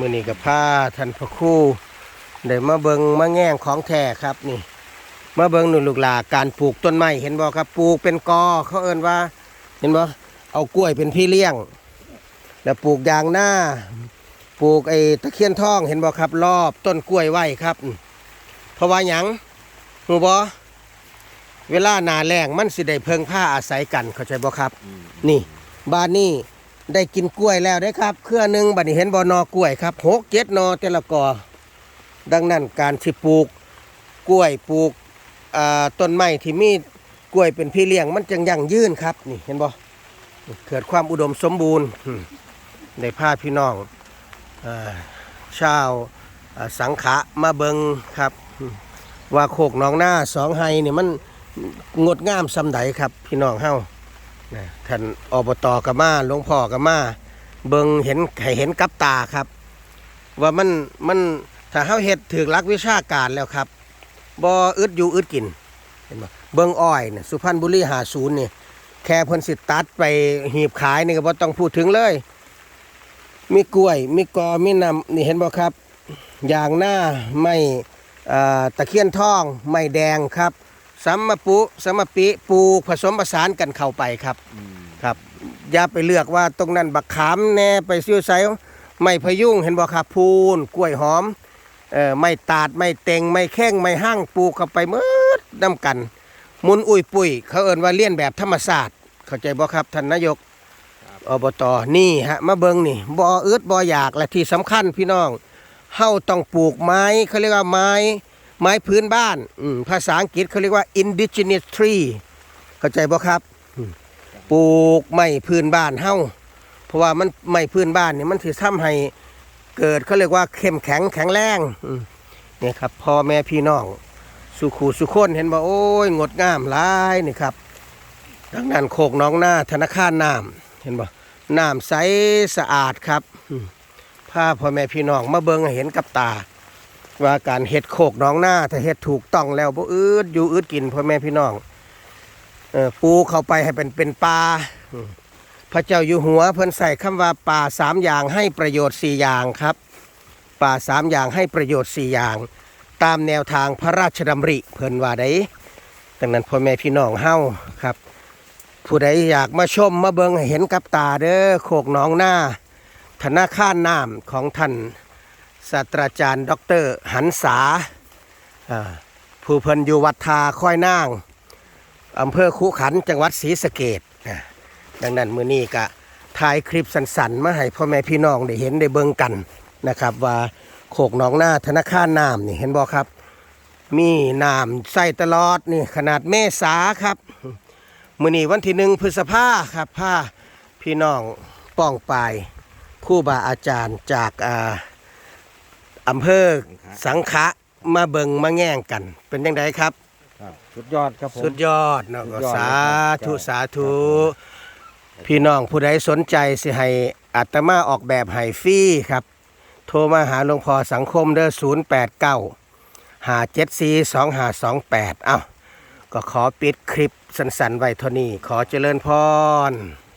มือนี้กับผ้าท่านพระครู่ได้มาเบิงมาแง่งของแท้ครับนี่มาเบิงหนุนลูกหลาการปลูกต้นไม้เห็นบ่ครับปลูกเป็นกอเขาเอิ้นว่า เห็นบ่เอากล้วยเป็นพี่เลี้ยง แล้วปลูกยางหน้า ปลูกไอ้ตะเคียนทองเห็นบ่ครับ รอบต้นกล้วยไว้ครับ เพราะว่าหยังหูบ่เวลาหนาแรงมันสิได้เพิงผ้าอาศัยกันเข้าใจบ่ครับ นี่บ้านนี้ ได้กินกล้วยแล้วได้ครับ เครือหนึ่งบัดนี้เห็นบ่นอกล้วยครับหกเจ็ดนอแต่ละกอดังนั้นการที่ปลูกกล้วยปลูกต้นไม้ที่มีกล้วยเป็นพี่เลี้ยงมันจังยั่งยืนครับนี่เห็นบ่เกิดความอุดมสมบูรณ์ในภาพพี่น้องอชาวสังขะมาเบิงครับ ว่าโคกหนองหน้าสองไฮนี่มันงดงามสำใดครับ พี่น้องเฮา นะท่านอบตกับมาหลวงพ่อกับมาเบิงเห็นให้เห็นกับตาครับ ว่ามันมันถ้าเฮาเฮ็ดถึกหลักวิชาการแล้วครับบ่อึดอยู่อึดกินเห็นบ่เบิงอ้อยเนี่ยสุพรรณบุรี50นี่แค่เพิ่นสิตัดไปหีบขายนี่ก็บ่ต้องพูดถึงเลย มีกล้วย มีกอมีน้ำนี่เห็นบ่ครับ อย่างหน้าไม่ตะเคียนทอง ไม่แดงครับ สัมมะปุสัมมะปิปลูกผสมผสานกันเข้าไปครับครับ อย่าไปเลือกว่าตรงนั้นบักขามแน่ไปซิ้วไซไม่พยุงเห็นบ่ครับพูนกล้วยหอมเอ่อไม่ตาดไม่เต็งไม่แข้งไม่ห้างปลูกเข้าไปหมืดน้ำกันหมุนอุ้ยปุ้ยเขาเอิ้นว่าเลี้ยนแบบธรรมศาสตร์เข้าใจบ่ครับท่านนายกอบตนี่ฮะมาเบิงนี่บ่อึดบ่อยากและที่สำคัญพี่น้องเฮาต้องปลูกไม้เขาเรียกว่าไม้ ไม้พื้นบ้านภาษาอังกฤษเขาเรียกว่า indigenous tree เข้าใจบ่ครับ ปลูกไม้พื้นบ้านเฮาเพราะว่ามันไม้พื้นบ้านเนี่ยมันสิทำให้เกิดเขาเรียกว่าเข้มแข็งแข็งแรงเนี่ยครับพ่อแม่พี่น้อง สุขูสุคนเห็นบ่โอ้ยงดงามหลายนี่ครับดังนั้นโคกน้องหน้าธนาคารน้ำเห็นบ่น้ำใสสะอาดครับอืมพาพ่อแม่พี่น้องมาเบิ่งเห็นกับตา ว่าการเฮ็ดโคกน้องหน้าถ้าเฮ็ดถูกต้องแล้วบ่อืดอยู่อืดกินพ่อแม่พี่น้องเออปูเข้าไปให้เป็นเป็นปลาพระเจ้าอยู่หัวเพิ่นใส่คำว่าป่าสามอย่างให้ประโยชน์สี่อย่างครับ ป่าสามอย่างให้ประโยชน์สี่อย่าง ตามแนวทางพระราชดำริเพิ่นว่าได้ดังนั้นพ่อแม่พี่น้องเฮาครับ ผู้ใดอยากมาชมมาเบิงเห็นกับตาเด้อโคกน้องหน้าธนาคารน้ำของท่าน ศาสตราจารย์ดอกเตอรหันษาผู้เพิ่นอยู่วัดทาค่อยนางอำเภอคูขันจังหวัดศรีสะเกดดังนั้นมือนี้ก็ถ่ายคลิปสั้นๆ มาให้พ่อแม่พี่น้องได้เห็นได้เบิ่งกันนะครับ ว่าโขกหนองหน้าธนาคารน้ำนี่เห็นบ่ครับ มีน้ำใส่ตลอดนี่ขนาดเมษาครับ มือนี้วันที่หนึ่งพฤษภาครับพาพี่น้องป้องปายคู่บาอาจารย์จากอ่า อำเภอสังขะมาเบิงมาแง่งกัน เป็นยังไงครับ ครับสุดยอดครับผม สุดยอดเนาะสุก็ดยอด สาธุครับสาธุพี่น้องผู้ใดสนใจสิให้อาตมาออกแบบให้ฟรีครับ โทรมาหาหลวงพ่อสังคมเด้อ089 574 2528 เอ้า ก็ขอปิดคลิปสั้นๆไว้เท่านี้ ขอเจริญพร